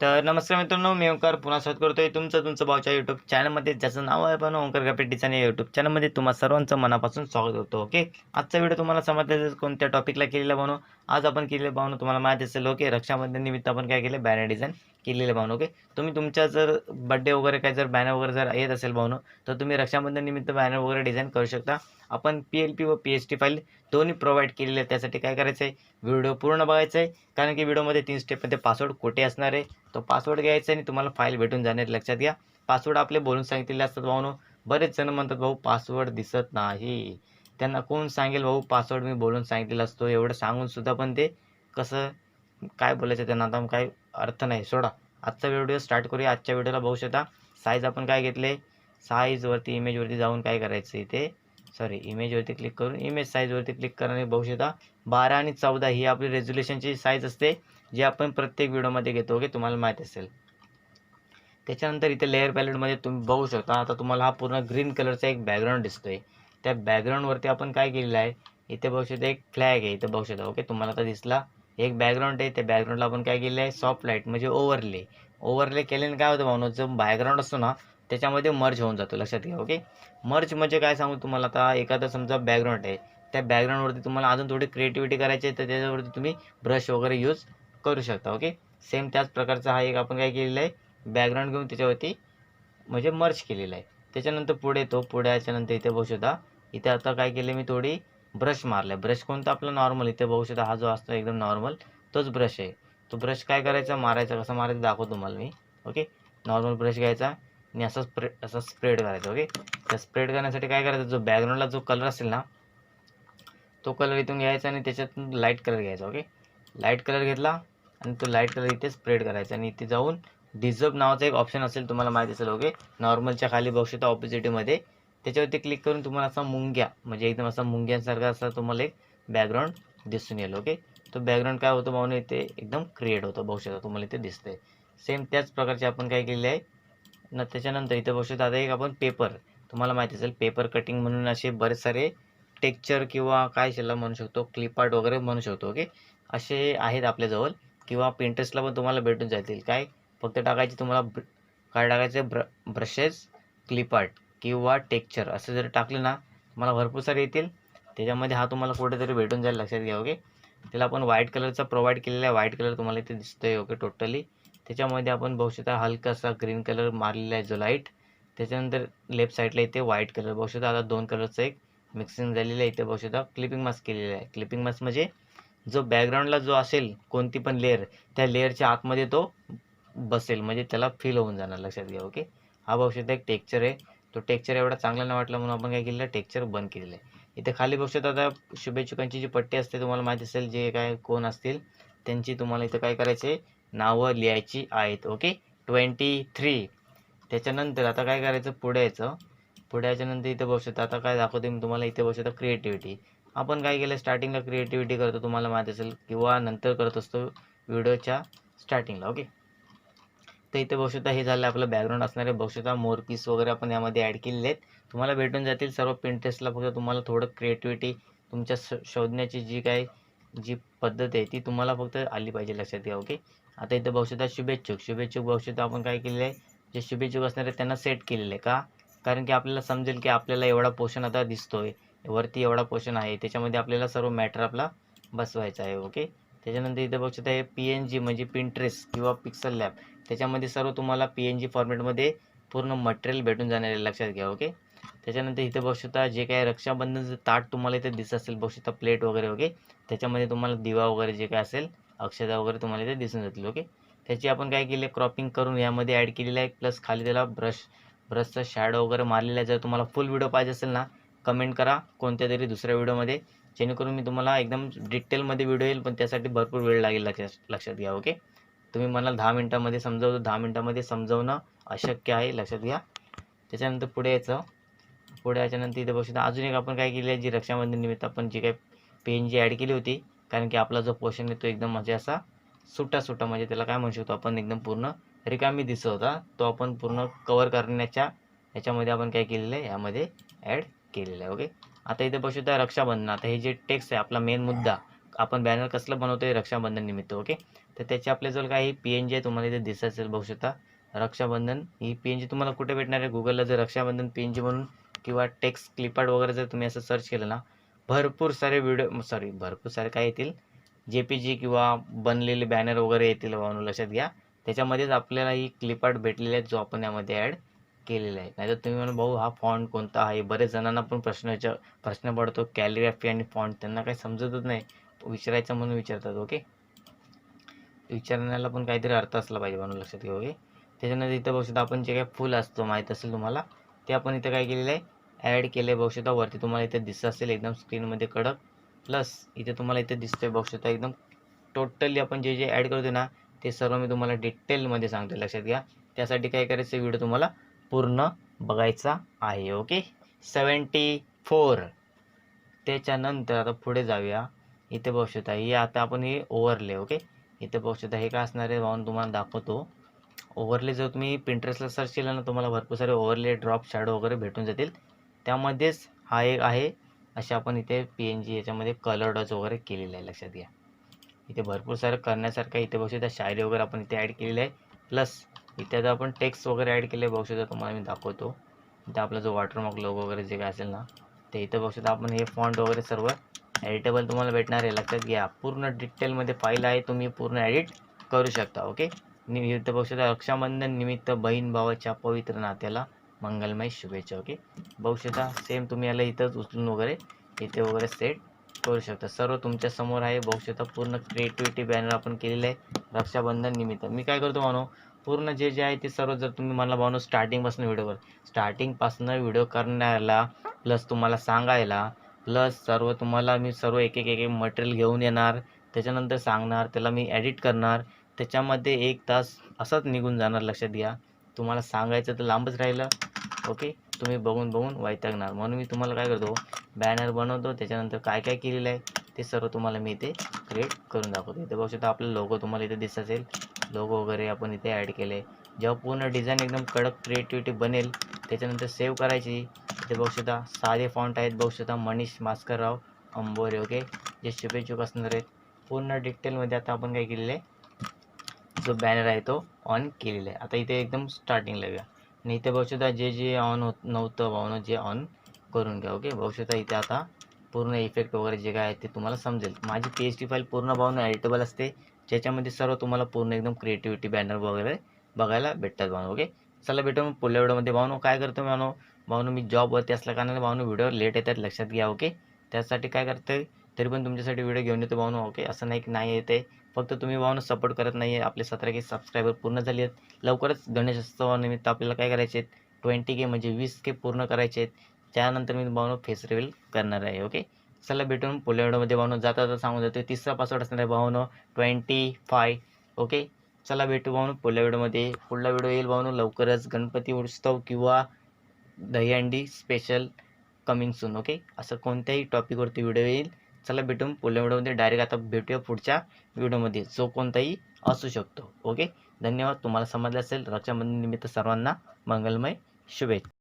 तर नमस्कार मित्रांनो मी ओंकार पुन्हा स्वागत करतोय तुमचं तुमचं भाऊच्या यूट्यूब चॅनलमध्ये ज्याचं नाव आहे पण ओंकार ग्राफिक डिझाईन या यूट्यूब चॅनलमध्ये तुम्हाला सर्वांचं मनापासून स्वागत होतो ओके आजचा व्हिडिओ तुम्हाला समजलं कोणत्या टॉपिकला केलेला बनव? आज आपण केलेलं भावनं तुम्हाला माहिती असेल ओके रक्षाबंधन निमित्त आपण काय केलं? बॅनर डिझाईन केलेलं भावनं ओके तुम्ही तुमच्या जर बड्डे वगैरे काय जर बॅनर वगैरे जर येत असेल भावनं तर तुम्ही रक्षाबंधन निमित्त बॅनर वगैरे डिझाईन करू शकता. आपण पी एल पी व पी एच टी फाईल दोन्ही प्रोव्हाइड केलेले आहे त्यासाठी काय करायचं आहे? व्हिडिओ पूर्ण बघायचा आहे. कारण की व्हिडिओमध्ये तीन स्टेपमध्ये पासवर्ड कुठे असणार आहे. तो पासवर्ड घ्यायचा आणि तुम्हाला फाईल भेटून जाणार लक्षात घ्या. पासवर्ड आपले बोलून सांगितलेले असतात भाऊनो बरेच जण म्हणतात भाऊ पासवर्ड दिसत नाही. त्यांना कोण सांगेल भाऊ पासवर्ड मी बोलून सांगितलेला असतो. एवढं सांगून सुद्धा पण ते कसं काय बोलायचं त्यांना? आता काय अर्थ नाही. सोडा. आजचा व्हिडिओ स्टार्ट करूया. आजच्या व्हिडिओला बघू शकता साईज आपण काय घेतले? साईजवरती इमेजवरती जाऊन काय करायचं इथे सॉरी इमेजवरती क्लिक करून इमेज साईजवरती क्लिक करणे बघू शकता बारा आणि चौदा ही आपली रेझोल्युशनची साईज असते जी आपण प्रत्येक व्हिडिओमध्ये घेतो. ओके तुम्हाला माहीत असेल. त्याच्यानंतर इथे लेअर पॅलेटमध्ये तुम्ही बघू शकता. आता तुम्हाला हा पूर्ण ग्रीन कलरचा एक बॅकग्राऊंड दिसतोय. त्या बॅकग्राऊंडवरती आपण काय केलेलं आहे? इथे बघू शकता एक फ्लॅग आहे. इथे बघू शकता. ओके तुम्हाला आता दिसला एक बॅकग्राऊंड आहे त्या बॅकग्राऊंडला आपण काय केलं आहे सॉफ्ट लाइट म्हणजे ओव्हरले ओव्हरले केल्याने काय होतं भावनो जो बॅकग्राऊंड असतो ना त्याच्यामध्ये मर्ज होऊन जातो. लक्षात घ्या ओके मर्ज म्हणजे काय सांगू तुम्हाला आता? एखादा समजा बॅकग्राऊंड आहे. त्या बॅकग्राऊंडवरती तुम्हाला अजून थोडी क्रिएटिव्हिटी करायची आहे तर त्याच्यावरती तुम्ही ब्रश वगैरे यूज करू शकता ओके सेम त्याच प्रकारचा हा एक आपण काय केलेला आहे? बॅकग्राऊंड घेऊन त्याच्यावरती म्हणजे मर्ज केलेला आहे. त्याच्यानंतर पुढे तो पुढे याच्यानंतर इथे बघू शकता. इथे आता काय केलं मी थोडी? ब्रश मारला आहे ब्रश कोणता आपला नॉर्मल इथे बघू शकता हा जो असतो एकदम नॉर्मल तोच ब्रश आहे. तो ब्रश काय करायचा? मारायचा. कसा मारायचा? दाखवतो तुम्हाला मी. ओके? नॉर्मल ब्रश घ्यायचा आणि असं स्प्रे असं स्प्रेड करायचं ओके? त्या स्प्रेड करण्यासाठी काय करायचं? जो बॅकग्राऊंडला जो कलर असेल ना तो कलर इथून घ्यायचा आणि त्याच्यातून लाइट कलर घ्यायचा ओके? लाइट कलर घेतला आणि तो लाइट कलर इथे स्प्रेड करायचा आणि इथे जाऊन डिझर्व नावाचा एक ऑप्शन असेल तुम्हाला माहिती असेल ओके? नॉर्मलच्या खाली बघू शकता ऑपोजिटीमध्ये त्याच्यावरती क्लिक करून तुम्हाला असा मुंग्या म्हणजे एकदम असा मुंग्यांसारखा असा तुम्हाला एक बॅकग्राऊंड दिसून येईल ओके तो बॅकग्राऊंड काय होतं म्हणून इथे एकदम क्रिएट होतं भविष्यात तुम्हाला इथे दिसतंय. सेम त्याच प्रकारचे आपण काय केलेले आहे? न त्याच्यानंतर इथे भविष्यात आता एक आपण पेपर तुम्हाला माहिती असेल पेपर कटिंग म्हणून असे बरेच सारे टेक्चर किंवा काय त्याला म्हणू शकतो क्लिप आर्ट वगैरे म्हणू शकतो ओके असे आहेत आपल्याजवळ किंवा पिंटरेस्टला पण तुम्हाला भेटून जातील. काय? फक्त टाकायचे तुम्हाला ब्र काय टाकायचे? ब्र ब्रशेस क्लिप आर्ट किंवा टेक्चर असं जर टाकलं ना तुम्हाला भरपूर सारे येतील. त्याच्यामध्ये हा तुम्हाला कुठेतरी भेटून जाईल लक्षात घ्या ओके? त्याला आपण व्हाईट कलरचा प्रोव्हाइड केलेला आहे. व्हाईट कलर तुम्हाला इथे दिसतोय ओके टोटली त्याच्यामध्ये आपण बहुशता हलकासा ग्रीन कलर मारलेला आहे जो लाइट त्याच्यानंतर लेफ्ट साईडला इथे व्हाईट कलर बहुशता आता दोन कलरचं एक मिक्सिंग झालेलं आहे. इथे बहुशता क्लिपिंग मास्क केलेलं आहे. क्लिपिंग मास्क म्हणजे जो बॅकग्राऊंडला जो असेल कोणती पण लेअर त्या लेअरच्या आतमध्ये तो बसेल. म्हणजे त्याला फील होऊन जाणार लक्षात घ्या ओके? हा बहुशता एक टेक्चर आहे. तो टेक्चर एवढा चांगला नाही वाटला म्हणून आपण काय केलेलं आहे? टेक्चर बंद केलेलं आहे. इथे खाली बघू शकता आता शुभेच्छुकांची जी पट्टी असते तुम्हाला माहिती असेल जे काय कोण असतील त्यांची तुम्हाला इथं काय करायचे नावं लिहायची आहेत ओके ट्वेंटी थ्री त्याच्यानंतर आता काय करायचं? पुढे यायचं. पुढे याच्यानंतर इथे बघू शकता आता काय दाखवते मी तुम्हाला इथे बघू शकता क्रिएटिव्हिटी आपण काय केलं? स्टार्टिंगला क्रिएटिव्हिटी करतो तुम्हाला माहिती असेल किंवा नंतर करत असतो व्हिडिओच्या स्टार्टिंगला ओके तर इथे बघू शकता हे झालं आपलं बॅकग्राऊंड असणारे. बघू शकता मोर पीस वगैरे आपण यामध्ये ॲड केलेले आहेत. तुम्हाला भेटून जातील सर्व पिंटरेस्टला फक्त तुम्हाला थोडं क्रिएटिव्हिटी तुमच्या श शोधण्याची जी काय जी पद्धत आहे ती तुम्हाला फक्त आली पाहिजे लक्षात घ्या ओके आता इथं बघू शकता शुभेच्छुक. शुभेच्छुक बघू शकता आपण काय केलेलं आहे? जे शुभेच्छुक असणारे त्यांना सेट केलेलं आहे का? कारण की आपल्याला समजेल की आपल्याला एवढा पोषण आता दिसतोय. वरती एवढा पोषण आहे. त्याच्यामध्ये आपल्याला सर्व मॅटर आपला बसवायचा आहे ओके त्याच्यानंतर इथे बघू शकता हे पी एन जी म्हणजे पिंट्रेस किंवा पिक्सल लॅब त्याच्यामध्ये सर्व तुम्हाला पी एन जी फॉर्मॅटमध्ये पूर्ण मटेरियल भेटून जाणार आहे लक्षात घ्या ओके त्याच्यानंतर इथे बघू शकता जे काय रक्षाबंधनचं ताट तुम्हाला इथे दिसत असेल बघू शकता प्लेट वगैरे ओके त्याच्यामध्ये तुम्हाला दिवा वगैरे जे काय असेल अक्षता वगैरे तुम्हाला इथे दिसून जातील ओके त्याची आपण काय केले क्रॉपिंग करून यामध्ये ॲड केलेलं आहे प्लस खाली त्याला ब्रश ब्रशचा शॅडो वगैरे मारलेला आहे. जर तुम्हाला फुल व्हिडिओ पाहिजे असेल ना कमेंट करा. कोणत्या तरी दुसऱ्या व्हिडिओमध्ये जेणेकरून मी तुम्हाला एकदम डिटेलमध्ये व्हिडिओ येईल पण त्यासाठी भरपूर वेळ लागेल लक्षात लक्षात घ्या ओके? तुम्ही मला दहा मिनटामध्ये समजावतो दहा मिनटामध्ये समजावणं अशक्य आहे लक्षात घ्या. त्याच्यानंतर पुढे यायचं. पुढे याच्यानंतर इथे बघू शकता अजून एक आपण काय केली आहे जी रक्षाबंधन निमित्त आपण जी काय पेन जी ॲड केली होती कारण की आपला जो पोर्शन आहे तो एकदम म्हणजे असा सुटा सुटा म्हणजे त्याला काय म्हणू शकतो आपण एकदम पूर्ण रिकामी दिसत होता. तो आपण पूर्ण कवर करण्याच्या याच्यामध्ये आपण काय केलेलं आहे यामध्ये ॲड केलेलं आहे ओके? आता इथे बघू शकता रक्षाबंधन. आता हे जे टेक्स्ट आहे आपला मेन मुद्दा आपण बॅनर कसलं बनवतोय रक्षाबंधन निमित्त ओके तर त्याची आपल्याजवळ काही पी एन जी आहे तुम्हाला इथे दिसत असेल बघू शकता. रक्षाबंधन ही पी एन जी तुम्हाला कुठे भेटणार आहे? गुगलला जर रक्षाबंधन पी एन जी म्हणून किंवा टेक्स्ट क्लिपार्ट वगैरे जर तुम्ही असं सर्च केलं ना भरपूर सारे व्हिडिओ सॉरी भरपूर सारे काय येतील? जे पी जी किंवा बनलेले बॅनर वगैरे येतील म्हणून लक्षात घ्या. त्याच्यामध्येच आपल्याला ही क्लिपार्ट भेटलेले आहेत जो आपण यामध्ये ॲड केलेलं आहे. नाहीतर तुम्ही म्हणून भाऊ हा फॉन्ट कोणता आहे? बरेच जणांना पण प्रश्न विचार प्रश्न पडतो कॅलिग्राफी आणि फॉन्ट त्यांना काही समजतच नाही. विचारायचं म्हणून विचारतात ओके विचारण्याला पण काहीतरी अर्थ असला पाहिजे म्हणून लक्षात घ्या ओके त्याच्यानंतर इथं बघू शकता आपण जे काही फुल असतो माहीत असेल तुम्हाला ते आपण इथं काय केलेलं आहे? ॲड केलं आहे बघू शकता. वरती तुम्हाला इथे दिसत असेल एकदम स्क्रीनमध्ये कडक. प्लस इथे तुम्हाला इथे दिसतंय बघू शकता एकदम टोटली आपण जे जे ॲड करतो ना ते सर्व मी तुम्हाला डिटेलमध्ये सांगतो लक्षात घ्या. त्यासाठी काय करायचं व्हिडिओ तुम्हाला पूर्ण बघायचा आहे ओके सेवन्टी फोर त्याच्यानंतर आता पुढे जाऊया. इथे बघू शकता हे आता आपण हे ओव्हरले ओके इथे बघू शकता हे काय असणार आहे? भाऊन तुम्हाला दाखवतो. ओव्हरले जर तुम्ही पिंटरेस्टला सर्च केलं ना तुम्हाला भरपूर सारे ओव्हरले ड्रॉप शॅडो वगैरे भेटून जातील. त्यामध्येच हा एक आहे. असे आपण इथे पी एन जी याच्यामध्ये कलर डॉच वगैरे केलेला आहे लक्षात घ्या. इथे भरपूर सारं करण्यासारखं इथे बघू शकता शायरी वगैरे आपण इथे ॲड केलेलं आहे. प्लस इथे आता आपण टेक्स्ट वगैरे ॲड केले बघू शकता तुम्हाला मी दाखवतो. इथे आपला जो वॉटरमार्क लोगो वगैरे जे काय असेल ना ते इथं बघू शकता आपण हे फॉन्ट वगैरे सर्व एडिटेबल तुम्हाला भेटणार आहे. लक्षात घ्या पूर्ण डिटेलमध्ये फाईल आहे तुम्ही पूर्ण एडिट करू शकता ओके इथं बघू शकता रक्षाबंधन निमित्त बहीण भावाच्या पवित्र नात्याला मंगलमय शुभेच्छा ओके बघू शकता सेम तुम्ही याला इथंच उचलून वगैरे इथे वगैरे सेट करू शकता. सर्व तुमच्यासमोर आहे. बघू शकता पूर्ण क्रिएटिव्हिटी बॅनर आपण केलेलं आहे. रक्षाबंधन निमित्त. मी काय करतो मानो पूर्ण जे जे आहे ते सर्व जर तुम्ही मला भावनो स्टार्टिंगपासून व्हिडिओ कर स्टार्टिंगपासून व्हिडिओ करण्याला प्लस तुम्हाला सांगायला प्लस सर्व तुम्हाला मी सर्व एक एक एक मटेरियल घेऊन येणार. त्याच्यानंतर सांगणार त्याला मी एडिट करणार. त्याच्यामध्ये एक तास असाच निघून जाणार. लक्षात घ्या. तुम्हाला सांगायचं तर लांबच राहिलं. ओके तुम्ही बघून बघून वैतागणार. म्हणून मी तुम्हाला काय करतो बॅनर बनवतो त्याच्यानंतर काय काय केलेलं आहे ते सर्व तुम्हाला मी इथे क्रिएट करून दाखवतो. इथे बघू शकता आपलं लोगो तुम्हाला इथे दिसत असेल. लोगो वगैरे आपण इथे ॲड केले जेव्हा पूर्ण डिझाईन एकदम कडक क्रिएटिव्हिटी बनेल त्याच्यानंतर सेव्ह करायची. इथे बघू शकता साधे फॉन्ट आहेत. बघू शकता मनीष मास्करराव अंबोरे ओके जे शुभेच्छुक असणार आहेत. पूर्ण डिटेलमध्ये आता आपण काय केलेलं आहे? जो बॅनर आहे तो ऑन केलेला आहे. आता इथे एकदम स्टार्टिंगला घ्या आणि इथे बघू जे जे ऑन होत नव्हतं भावनं जे ऑन करून घ्या ओके बघू इथे आता पूर्ण इफेक्ट वगैरे जे काय आहे ते तुम्हाला समजेल. माझी पी एच डी फाईल पूर्ण भावनं एडिटेबल असते. ज्याच्यामध्ये सर्व तुम्हाला पूर्ण एकदम क्रिएटिव्हिटी बॅनर वगैरे बघायला भेटतात भावनो ओके चला भेटू मग पुढल्या व्हिडिओमध्ये. भावनो काय करतो भावनो? भावनो मी जॉबवरती असल्या कारणाने भावनो व्हिडिओ लेट येतात लक्षात घ्या ओके त्यासाठी काय करतं तरी पण तुमच्यासाठी व्हिडिओ घेऊन येतो भावनो ओके असं नाही की नाही येते फक्त तुम्ही भावनो सपोर्ट करत नाही आहे. आपले सतरा के सबस्क्रायबर पूर्ण झाले आहेत. लवकरच गणेशोत्सवानिमित्त आपल्याला काय करायचे आहेत? ट्वेंटी के म्हणजे वीस के पूर्ण करायचे आहेत. त्यानंतर मी भावनो फेस रिव्हील करणार आहे. ओके चला भेटून पुढल्या व्हिडिओमध्ये भावनो जाता जाता सांगून जातो तिसरा पासवर्ड असणार आहे भावनो ट्वेंटी फाय ओके चला भेटू भावनो पुढल्या व्हिडिओमध्ये पुढला व्हिडिओ येईल भावनो लवकरच गणपती उत्सव किंवा Dahihandi special coming soon okay असं कोणत्याही टॉपिकवरती व्हिडिओ येईल. चला भेटून पुढल्या व्हिडिओमध्ये डायरेक्ट आता भेटूया पुढच्या व्हिडिओमध्ये. जो कोणताही असू शकतो. ओके धन्यवाद. तुम्हाला समजलं असेल. रक्षाबंधन निमित्त सर्वांना मंगलमय शुभेच्छा.